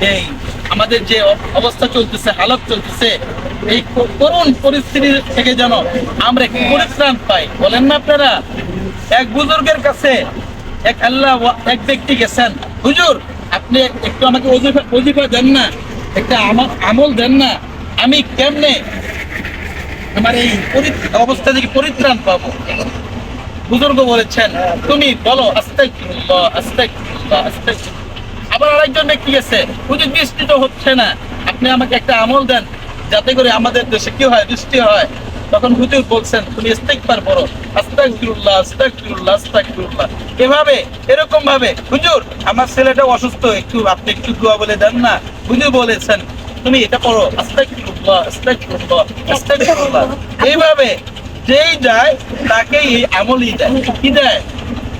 এই আমাদের যে অবস্থা চলতেছে, হালত চলতেছে, এই ক- করুণ পরিস্থিতি থেকে যেন আমরা একটু পরিত্রাণ পাই। বলেন না আপনারা? এক বুজুর্গের কাছে এক আল্লাহ এক ব্যক্তি গেছেন, হুজুর, আপনি একটু আমাকে অজিফা ওজিফা দেন না, একটা আমল আমল দেন না, আমি কেমনে আমার এই অবস্থা থেকে পরিত্রাণ পাবো? বুজুর্গ বলেছেন, তুমি বলো, আস্তাগফিরুল্লাহ আস্তাগফিরুল্লাহ আস্তাগফিরুল্লাহ। আবার আরেকজন ব্যক্তি গেছে। হুজুর বৃষ্টি তো হচ্ছে না। আপনি আমাকে একটা আমল দেন, যাতে করে আমাদের দেশে কি হয়, বৃষ্টি হয়। তখন হুজুর বলছেন, তুমি ইস্তেগফার পড়ো। আস্তাগফিরুল্লাহ আস্তাগফিরুল্লাহ আস্তাগফিরুল্লাহ। এভাবে এরকম ভাবে হুজুর, আমার ছেলেটা অসুস্থ, একটু, আপনি একটু দোয়া বলে দেন না? হুজুর বলেছেন, তুমি এটা পড়ো, আস্তাগফিরুল্লাহ আস্তাগফিরুল্লাহ আস্তাগফিরুল্লাহ। এইভাবে, যেই যায় তাকে এই আমলই দেয়। কি দেয়?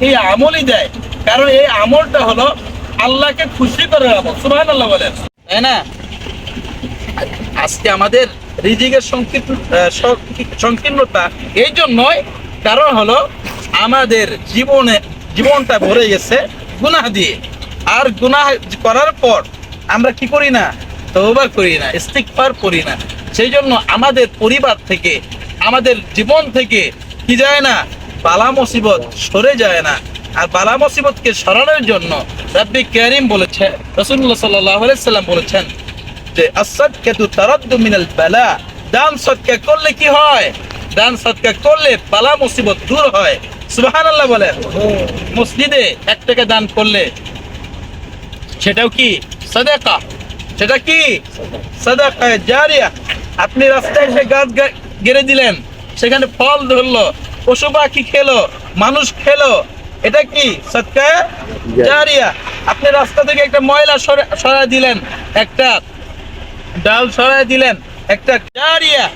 এই আমলই দেয়। কারণ এই আমলটা হলো আল্লাহকে খুশি করার আমল সুবহান আল্লাহ বলেন। তাই না? আজকে আমাদের রিজিকের সংকীর্ণ সংকীর্ণতা এই জন্যই কারণ হলো আমাদের জীবনে, জীবনটা ভরে গেছে গুনাহ দিয়ে। আর গুনাহ করার পর আমরা কি করি না? তওবা করি না, ইস্তিগফার করি না। সেই জন্য আমাদের পরিবার থেকে, আমাদের জীবন থেকে কি যায় না? বালা মুসিবত সরে যায় না। আর বালা মুসিবতকে সরানোর জন্য রাব্বি কারিম বলেছে রাসূলুল্লাহ সাল্লাল্লাহু আলাইহি সাল্লাম বলেছেন যে আসাদকাতু তারাদ্দু মিনাল বালা দান সদকা করলে কি হয়? দান সদকা করলে বালা মুসিবত দূর হয়। সুবহানাল্লাহ বলেন। মসজিদে এক টাকা দান করলে সেটাও কি? সাদাকা। সেটা কি? সাদাকা, জারিয়া। আপনি রাস্তায় এসে গাছ গেড়ে দিলেন, সেখানে ফল ধরলো, পশু পাখি খেলো, মানুষ খেলো এটা কি? সদকা জারিয়া। আপনি রাস্তা থেকে একটা ময়লা সরা- সরায় দিলেন একটা ডাল সরাই দিলেন একটা জারিয়া।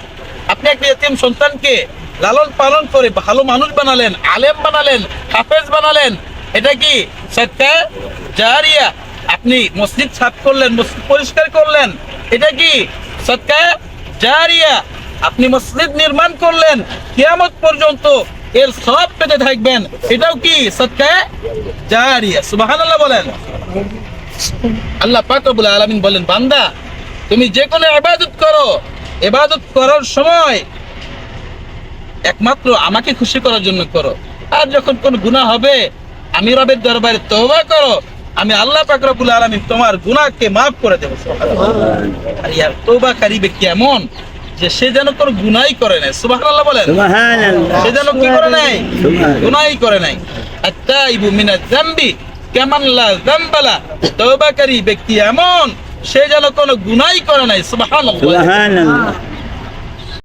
আপনি একটা এতিম সন্তানকে লালন পালন করে ভালো মানুষ বানালেন আলেম বানালেন হাফেজ বানালেন। এটা কি? সত্যা জারিয়া। আপনি মসজিদ সাফ করলেন মসজিদ পরিষ্কার করলেন। এটা কি? সত্যা জারিয়া। আপনি মসজিদ নির্মাণ করলেন কিয়ামত পর্যন্ত এর সব পেতে থাকবেন। এটাও কি সুবহানাল্লাহ বলেন। আল্লাহ পাক রব্বুল বলেন, বান্দা, তুমি যে কোনো করো। করার সময় একমাত্র আমাকে খুশি করার জন্য করো। আর যখন কোন গুনাহ হবে, আমি রবের দরবারে তওবা করো, আমি আল্লাহ পাক রব্বুল তোমার গুনাহকে maaf করে দেব আর ইয়ার তওবাকারী ব্যক্তি এমন যে সে যেন কোনো গুনাই করে নাই সুবাহ বলেন। সে যেন কি করে নাই? গুনাই করে নাই। তাই বুমিনা জাম্বি কেমন লা জাম্বালা তওবাকারী ব্যক্তি এমন সে যেন কোনো গুনাই করে নাই সুবহানাল্লাহ।